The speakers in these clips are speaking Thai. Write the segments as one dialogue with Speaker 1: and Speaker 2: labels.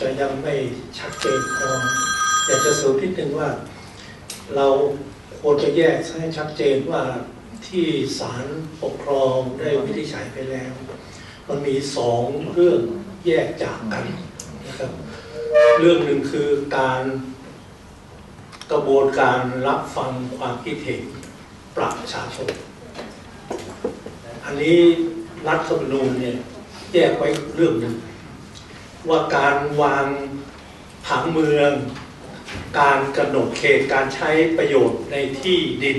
Speaker 1: จะยังไม่ชัดเจนพออยากจะสรุปนิดนึงว่า เราควรจะแยกให้ชัดเจนว่าที่ศาลปกครองได้วินิจฉัยไปแล้ว มันมีสองเรื่องแยกจากกันนะครับเรื่องหนึ่งคือการกระบวนการรับฟังความคิดเห็นประชาชน อันนี้รัฐธรรมนูญเนี่ยแยกไว้เรื่องหนึ่ง ว่าการวางผังเมือง การกำหนดเขตการใช้ประโยชน์ในที่ดิน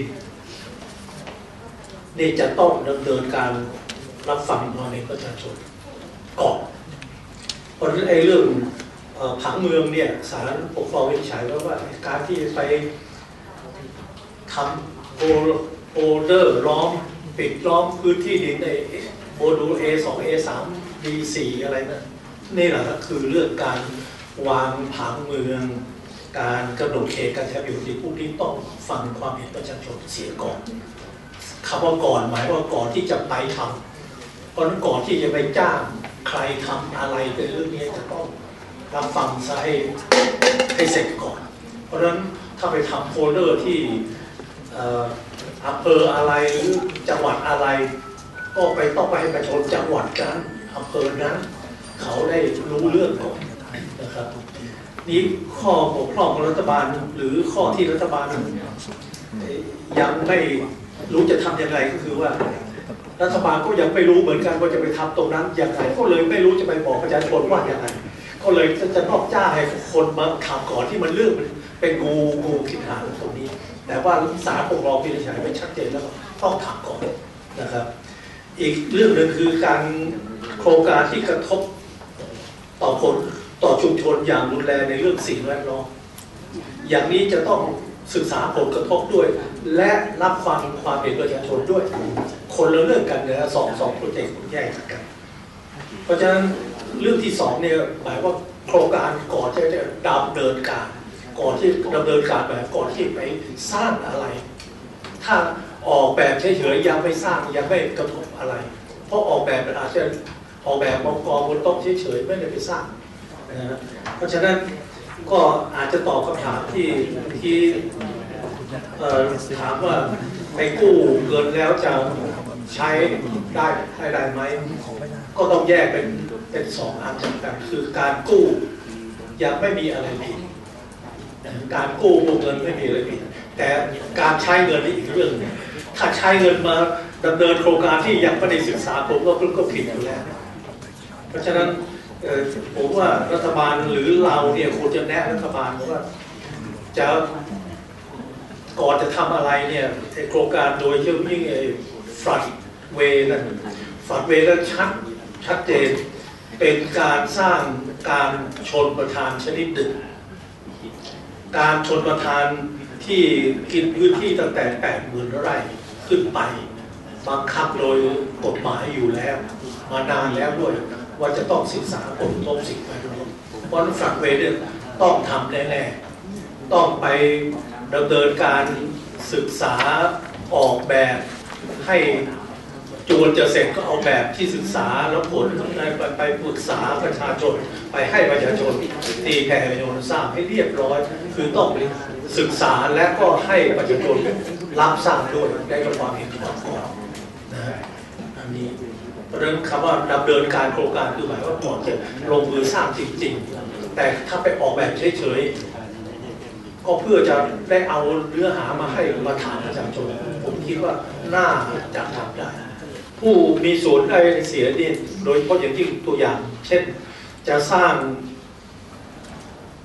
Speaker 1: นี่จะต้องดำเนินการรับฟังความเห็นประชาชนก่อนเพราะฉะนั้นไอ้เรื่องผังเมืองเนี่ยสารปกครองวิจัยไว้ว่าการที่ไปทำโโอเดอร์ล้อมปิดล้อมพื้นที่ดินในโมดูล A2 A3 D4 อะไรนะนี่ นี่แหละก็คือเรื่องการวางผังเมือง การกำหนดเขตการใช้ประโยชน์ที่ผู้ที่ต้องฟังความเห็นประชาชนเสียก่อนคำว่าก่อนหมายว่าก่อนที่จะไปทำเพราะนั้นก่อนที่จะไปจ้างใครทำอะไรเป็นเรื่องนี้จะต้องรับฟังซะให้ให้เสร็จก่อน เพราะฉะนั้นถ้าไปทำโฟลเดอร์ที่เอ่ออำเภออะไรหรือจังหวัดอะไร ก็ไปต้องไปให้ประชาชนจังหวัดนั้นอำเภอนั้น เขาได้รู้เรื่องก่อนนะครับ นี่ข้อบกพร่องของรัฐบาลหรือข้อที่รัฐบาลยังไม่รู้จะทำยังไงก็คือว่า รัฐบาลก็ยังไม่รู้เหมือนกันว่าจะไปทำตรงนั้นอย่างไรก็เลยไม่รู้จะไปบอกประชาชนว่าอย่างไรก็เลยจะนอกจ้าให้คนมาทำก่อนที่มันเรื่องมันเป็นงูงูคิดหางตรงนี้ แต่ว่าสารปกครองพิจารณาไปชัดเจนแล้วต้องทำก่อนนะครับ อีกเรื่องหนึ่งคือการโครงการที่กระทบ ต่อคนต่อชุมชนอย่างรุนแรงในเรื่องสิ่งแวดล้อมอย่างนี้จะต้องศึกษาผลกระทบด้วย และรับฟังความเห็นประชาชนด้วย คนละเรื่องกันนะสองสองโปรเจกต์แยกจากกัน เพราะฉะนั้นเรื่องที่สองเนี่ยหมายว่าโครงการก่อนที่จะดำเนินการ ก่อนที่ดำเนินการแบบก่อนที่ไปสร้างอะไร ถ้าออกแบบเฉยๆยังไม่สร้างยังไม่กระทบอะไร เพราะออกแบบมันอาจจะ ออกแบบองกองบนโต๊ะเฉยๆไม่ได้ไปสร้างนะฮะเพราะฉะนั้นก็อาจจะตอบคำถามที่ที่ถามว่าไปกู้เงินแล้วจะใช้ได้ให้ได้ไหมก็ต้องแยกเป็นเป็นสองอันจากกันคือการกู้ยังไม่มีอะไรผิดการกู้วงเงินไม่มีอะไรผิดแต่การใช้เงินนี่อีกเรื่องหนึ่งถ้าใช้เงินมาดำเนินโครงการที่ยังไม่ได้ศึกษาผมว่าก็ผิดอยู่แล้ว เพราะฉะนั้นผมว่ารัฐบาลหรือเราเนี่ยควรจะแนะรัฐบาลว่าจะก่อนจะทำอะไรเนี่ยโครงการโดยเฉพาะยิ่งไอ้ฟลัดเวนั่นฟลัดเวนั้นชัดชัดเจนเป็นการสร้างการชนประทานชนิดหนึ่งการชนประทานที่กินพื้นที่ตั้งแต่8 0,000ไร่ขึ้นไปบังคับโดยกฎหมายอยู่แล้ว มานานแล้วด้วย ว่าจะต้องศึกษาผลกระทบสิ่งแวดล้อมเพราะฉะนั้นฝักเวเนี่ยต้องทำแน่ๆต้องไปดำเนินการศึกษาออกแบบให้จวนจะเสร็จก็เอาแบบที่ศึกษาแล้วผลไปไปไปปรึกษาประชาชน ไปให้ประชาชนตีแผ่ประชาชนทราบให้เรียบร้อย คือต้องศึกษาและก็ให้ประชาชนรับทราบด้วยได้กับความเห็นก่อนนะฮะอันนี้ เพราะฉะนั้นคำว่าดำเนินการโครงการคือหมายว่าก่อนจะลงมือสร้างจริงๆ แต่ถ้าไปออกแบบเฉยๆก็เพื่อจะได้เอาเนื้อหามาให้มาถามประชาชนผมคิดว่าน่าจะทำได้ ผู้มีส่วนได้เสียเนี่โดยเฉพาะอย่างยิ่งตัวอย่าง เช่นจะสร้าง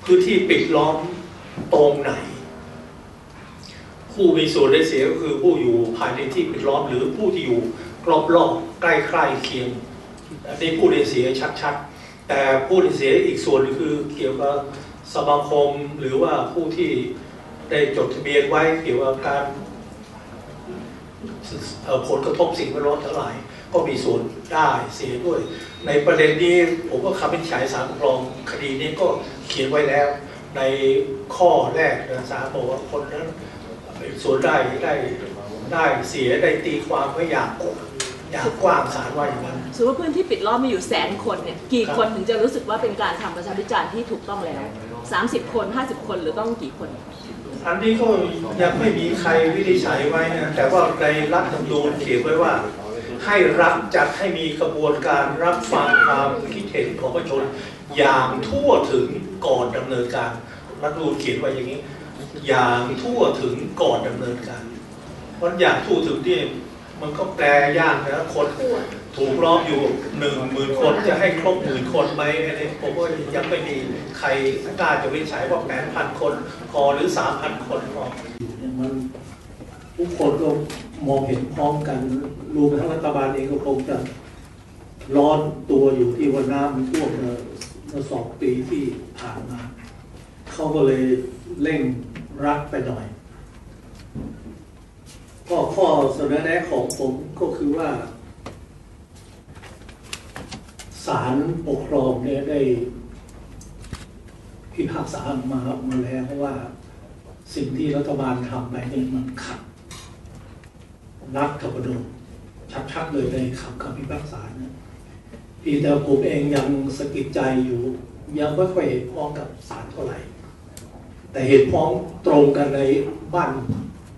Speaker 1: พื้นที่ปิดล้อมตรงไหน ผู้มีส่วนได้เสียก็คือผู้อยู่ภายในที่ปิดล้อมหรือผู้ที่อยู่ รอบๆใกล้ๆเคียงอันนี้ผู้ได้เสียชัดๆ แต่ผู้ได้เสียอีกส่วนคือเกี่ยวกับสมาคมหรือว่าผู้ที่ได้จดทะเบียนไว้เกี่ยวกับการผลกระทบสิ่งแวดล้อมทั้งหลาย ก็มีส่วนได้เสียด้วย ในประเด็นนี้ผมก็คำวินิจฉัยสารปกครองคดีนี้ก็เขียนไว้แล้ว ในข้อแรกนะศาลบอกว่าคนนั้นส่วนได้ได้ได้เสียได้ตีความไม่อยาก กดอย่างกว้างศาลว่าอย่างนั้น
Speaker 2: สมมติว่าพื้นที่ปิดล้อมมีอยู่แสนคนเนี่ยกี่คนถึงจะรู้สึกว่าเป็นการทำประชาพิจารณ์ที่ถูกต้องแล้ว 30 คน 50 คนหรือต้องกี่คน
Speaker 1: อันนี้ก็ยังไม่มีใครวินิจฉัยไว้นะแต่ว่าในรัฐธรรมนูญเขียนไว้ว่า ให้รัฐจัดให้มีกระบวนการรับฟังความคิดเห็นของประชาชนอย่างทั่วถึงก่อนดำเนินการ รัฐธรรมนูญเขียนไว้อย่างนี้ อย่างทั่วถึงก่อนดำเนินการเพราะอย่างทั่วถึงที่ มันก็แปลยากนะคนถูกล้อมอยู่หนึ่งหมื่นคนจะให้ครบหมื่นคนไหมอันนี้ผมว่ายังไม่มีใครกล้าจะวินิจฉัยว่าแปดพันคนพอหรือสามพันคนพอมันทุกคนก็มองเห็นพร้อมกันรวมทั้งรัฐบาลเองก็คงจะร้อนตัวอยู่ที่ว่าน้ำมันท่วมเมื่อเมื่อสองปีที่ผ่านมาเขาก็เลยเร่งรัดไปหน่อย ก็ข้อเสนอแนะของผมก็คือว่าศาลปกครองเนี่ยได้พิพากษามามาแล้วว่าสิ่งที่รัฐบาลทำไปนี่มันขัดรัฐธรรมนูญชัดๆเลยในคำคำพิพากษานะเพี่แต่ผมเองยังสะกิดใจอยู่ ยังไม่ค่อยเห็นพ้องกับศาลเท่าไหร่ แต่เห็นพ้องตรงกันในบ้าน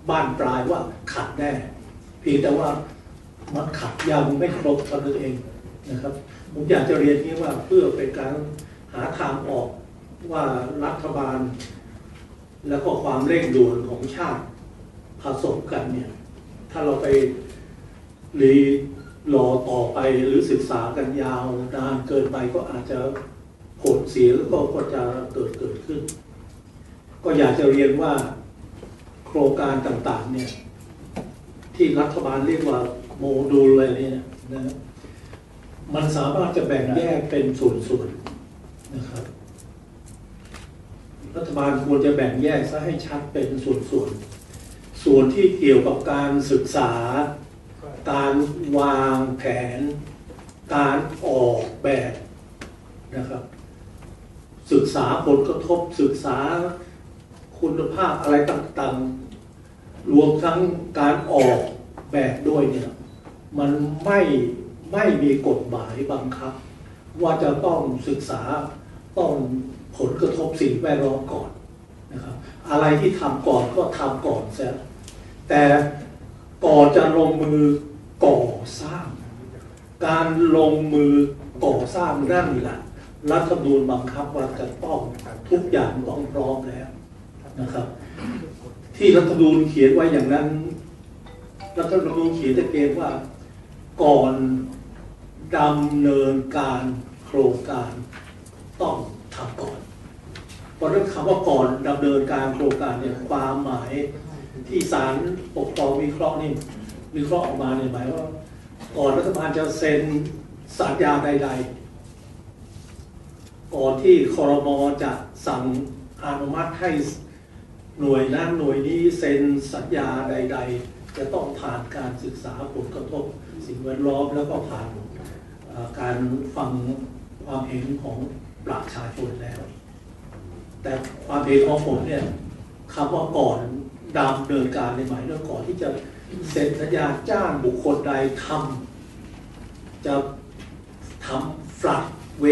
Speaker 1: บ้านปลายว่าขัดแน่เพียงแต่ว่ามันขัดยังไม่ครบเท่านั้นเองนะครับ ผมอยากจะเรียนนี้ว่าเพื่อเป็นการหาทางออกว่ารัฐบาล แล้วก็ความเร่งด่วนของชาติผสมกันเนี่ย ถ้าเราไปรีรอต่อไปหรือศึกษากันยาวนานเกินไปก็อาจจะผลเสียแล้วก็จะเกิดเกิดขึ้น ก็อยากจะเรียนว่า ครงการต่างๆเนี่ยที่รัฐบาลเรียกว่าโมดูลอะไรเนี่ยนะมันสามารถจะแบ่งแยกเป็นส่วนๆนะครับ รัฐบาลควรจะแบ่งแยกซะให้ชัดเป็นส่วนๆส่วนที่เกี่ยวกับการศึกษา การวางแผน การออกแบบนะครับ ศึกษาผลกระทบศึกษาคุณภาพอะไรต่างๆ รวมทั้งการออกแบบด้วยเนี่ยมันไม่ไม่มีกฎหมายบังคับ ว่าจะต้องศึกษาต้องผลกระทบสิ่งแวดล้อมก่อนนะครับอะไรที่ทำก่อนก็ทำก่อนเสียแต่ก่อนจะลงมือก่อสร้าง การลงมือก่อสร้างนั่นแหละรัฐธรรมนูญบังคับว่าจะต้องทุกอย่างต้องพร้อมแล้วนะครับ ที่รัฐธรรมนูญเขียนไว้อย่างนั้น รัฐธรรมนูญเขียนต่เกณฑ์ว่าก่อนดำเนินการโครงการต้องทำก่อน เพราะนั้นคำว่าก่อนดำเนินการโครงการเนี่ยความหมายที่ศาลปกครองวิเคราะห์นี่วิเคราะห์ออกมาเนี่ยหมายว่า ก่อนรัฐบาลจะเซ็นสัญญาใด ๆ ก่อนที่คอรมอจะสั่งอนุมัติให้ หน่วยนั้นหน่วยนี้เซ็นสัญญาใด ๆ จะต้องผ่านการศึกษาผลกระทบ สิ่งแวดล้อมแล้วก็ผ่านการฟังความเห็นของประชาชนแล้ว แต่ความเห็นของผมเนี่ยคำว่าก่อนดำเนินการในหมายเรื่องก่อนที่จะเซ็นสัญญาจ้างบุคคลใดทำจะทำฟลัดเว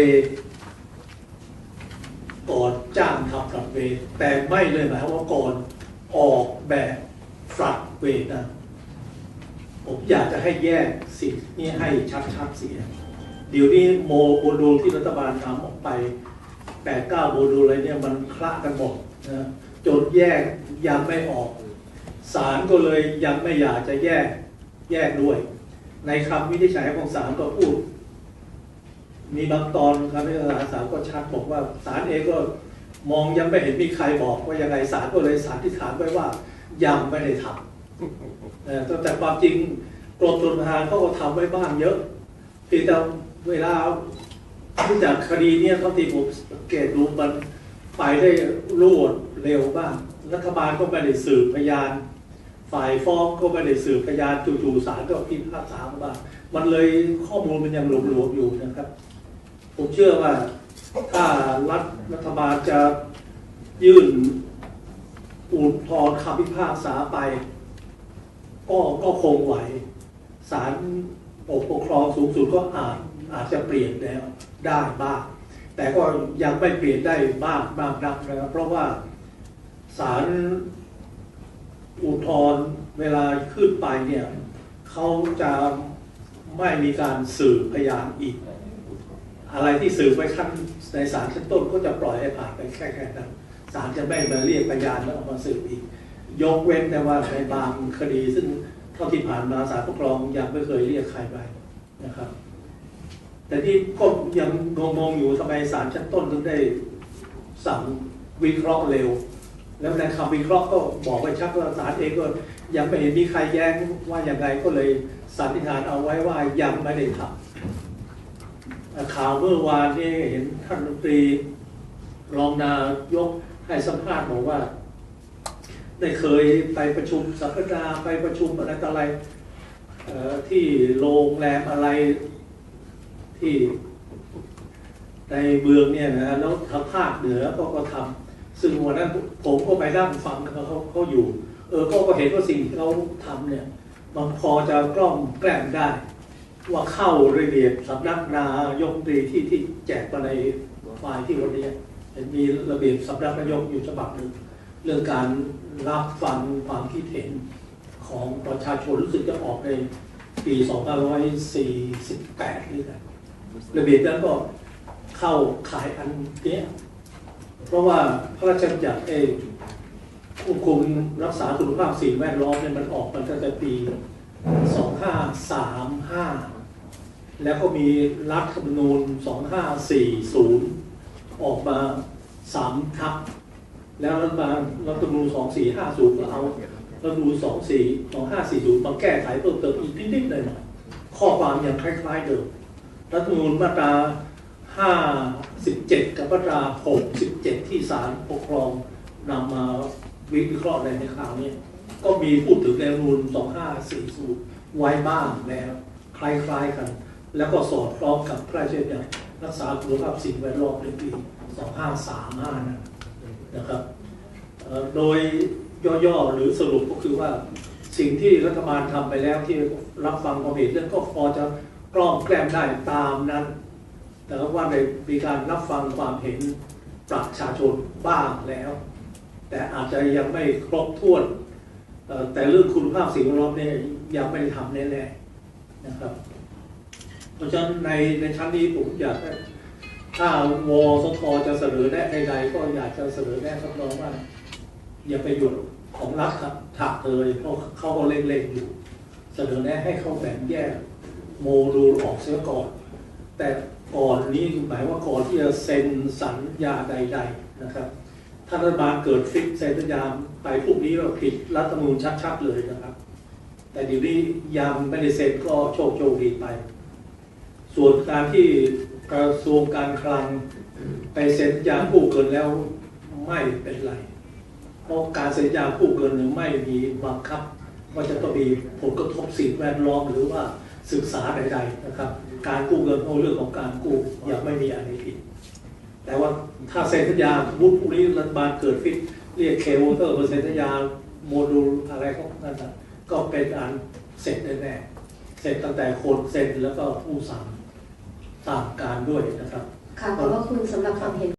Speaker 1: ก่อนจ้างทำฟลัเวย์แต่ไม่เลยหมายว่าก่อนออกแบบฟลัดเวย์นะผมอยากจะให้แยกสิ่งนี้ให้ชัดๆเสีย เดี๋ยวนี้โมโมดูลที่รัฐบาลทำออกไปแปดเก้าโมดูลอะไรเนี่ยมันคละกันหมดนะจนแยกยังไม่ออกศาลก็เลยยังไม่อยากจะแยกแยกด้วย ในคำวินิจฉัยของศาลก็พูด มีบางตอนคำพิพากษาศาลก็ชัดบอกว่าศาลเองก็มองยังไม่เห็นมีใครบอกว่ายังไงศาลก็เลยศาลที่ฐานไว้ว่ายังไม่ได้ทำเอ่อแต่ความจริงกรมชลประทานเขาก็ทำไว้บ้างเยอะเพียงแต่เวลาที่จากคดีเนี่ยเขาที่ผมสังเกตดูมันไปได้รวดเร็วบ้างรัฐบาลก็ไม่ได้สืบพยาน ฝ่ายฟ้องก็ไม่ได้สืบพยานจู่ๆศาลก็พิพากษาบ้างมันเลยข้อมูลมันยังหลวมๆอยู่นะครับ ผมเชื่อว่าถ้ารัฐรัฐบาลจะยื่นอุทธรณ์คำพิพากษาไป ก็ก็คงไหวศาลปกครองสูงสุดก็อาจอาจจะเปลี่ยนแล้วได้บ้าง แต่ก็ยังไม่เปลี่ยนได้มากมากนักนะครับเพราะว่าศาลอุทธรณ์เวลาขึ้นไปเนี่ยเขาจะไม่มีการสืบพยานอีก อะไรที่สืบไปขั้นในศาลชั้นต้นก็จะปล่อยให้ผ่านไปแค่แค่นั้นศาลจะไม่มาเรียกพยานแล้วเอามาสืบอีก ยกเว้นแต่ว่าในบางคดี ซึ่งเท่าที่ผ่านมาศาลปกครองยังไม่เคยเรียกใครไปนะครับ แต่ที่ก็ยังงงๆอยู่ทำไมศาลชั้นต้นถึงได้สั่งวิเคราะห์เร็ว แล้วในคำวิเคราะห์ก็บอกไว้ชัดว่าศาลเองก็ยังไม่เห็นมีใครแย้งว่าอย่างไรก็เลยสันนิษฐานเอาไว้ว่ายังไม่ได้ทำ ข่าวเมื่อวานนี้เห็นท่านรัฐมนตรีรองนายกให้สัมภาษณ์บอกว่า ได้เคยไปประชุมสัมมนาไปประชุมอะไรต่ออะไรที่โรงแรมอะไรที่ในเมืองเนี่ยนะแล้วทางภาคเหนือก็ก็ทำซึ่งวันนั้นผมก็ไปนั่งฟังเขาเขาเขาอยู่ เออก็ก็เห็นว่าสิ่งที่เขาทำเนี่ยมันพอจะกล้อมแกล้งได้ ว่าเข้าระเบียบสำนักนายกตรีที่ที่แจกมาในไฟล์ที่วันนี้มีระเบียบสำนักนายกอยู่ฉบับหนึ่งเรื่องการรับฟังความคิดเห็นของประชาชนรู้สึกจะออกในปี 2548 นี่นะระเบียบนั้นก็เข้าขายอันเนี้ยเพราะว่าพระราชบัญญัติเองควบคุมรักษาคุณภาพสิ่งแวดล้อมเนี่ยมันออกมาตั้งแต่ปี 2535แล้วก็มีรัฐธรรมนูญ2540ออกมาสามทับ แล้วรัฐบาลรัฐธรรมนูญ2450ก็เอารัฐธรรมนูญ24 2540มาแก้ไขเพิ่มเติมอีกนิดๆหน่อยๆข้อความยังคล้ายๆเดิมรัฐธรรมนูญมาตรา57กับมาตรา67ที่ศาลปกครองนำมาวิเคราะห์ในในข่าวนี้ ก็มีพูดถึงในรัฐธรรมนูญ2540 ไว้บ้างแล้วคล้ายๆกัน แล้วก็สอดคล้องกับพระราชบัญญัติรักษาคุณภาพสิ่งแวดล้อมในปี 2535 นะนะครับ โดยย่อๆหรือสรุปก็คือว่าสิ่งที่รัฐบาลทำไปแล้วที่รับฟังความเห็นเรื่องก็พอจะกล้อมแกล้มได้ตามนั้น แต่ว่าในมีการรับฟังความเห็นประชาชนบ้างแล้ว แต่อาจจะยังไม่ครบถ้วน แต่เรื่องคุณภาพสิ่งแวดล้อมเนี่ยยังไม่ได้ทำแน่ๆนะครับ เพราะฉะนั้นในในชั้นนี้ผมอยากถ้าวสทจะเสนอแนะใดๆก็อยากจะเสนอแนะสักน้องว่า อย่าไปหยุดของรัฐครับถักเลยเพราะเขาก็เล็งๆอยู่ เสนอแนะให้เขาแบ่งแยกโมดูลออกเสียก่อน แต่ก่อนนี้หมายว่าก่อนที่จะเซ็นสัญญาใด ๆนะครับ ถ้ารัฐบาลเกิดฟิกเซ็นสัญญาไปพวกนี้เราผิดรัฐธรรมนูญชัดๆเลยนะครับ แต่เดี๋ยวนี้ยังไม่ได้เซ็นก็โชคโชคดีไป ส่วนการที่กระทรวงการคลังไปเซ็นสัญญากู้เกินแล้วไม่เป็นไร เพราะการเซ็นสัญญากู้เกินเนี่ยไม่มีบังคับว่าจะต้องมีผลกระทบสิ่งแวดล้อมหรือว่าศึกษาใด ๆนะครับ การกู้เงินเอาเรื่องของการกู้ยังไม่มีอะไรผิด แต่ว่าถ้าเซ็นสัญญาวุฒิพวกนี้รัฐบาลเกิดฟิตเรียกเคเตอร์มาเซ็นสัญญาโมดูลอะไรก็นั่นนะก็เป็นอันเสร็จแน่ๆเสร็จตั้งแต่คนเซ็นแล้วก็ผู้สั่งตามการด้วยนะครับ
Speaker 3: ค่ะขอบพระคุณสำหรับความเห็น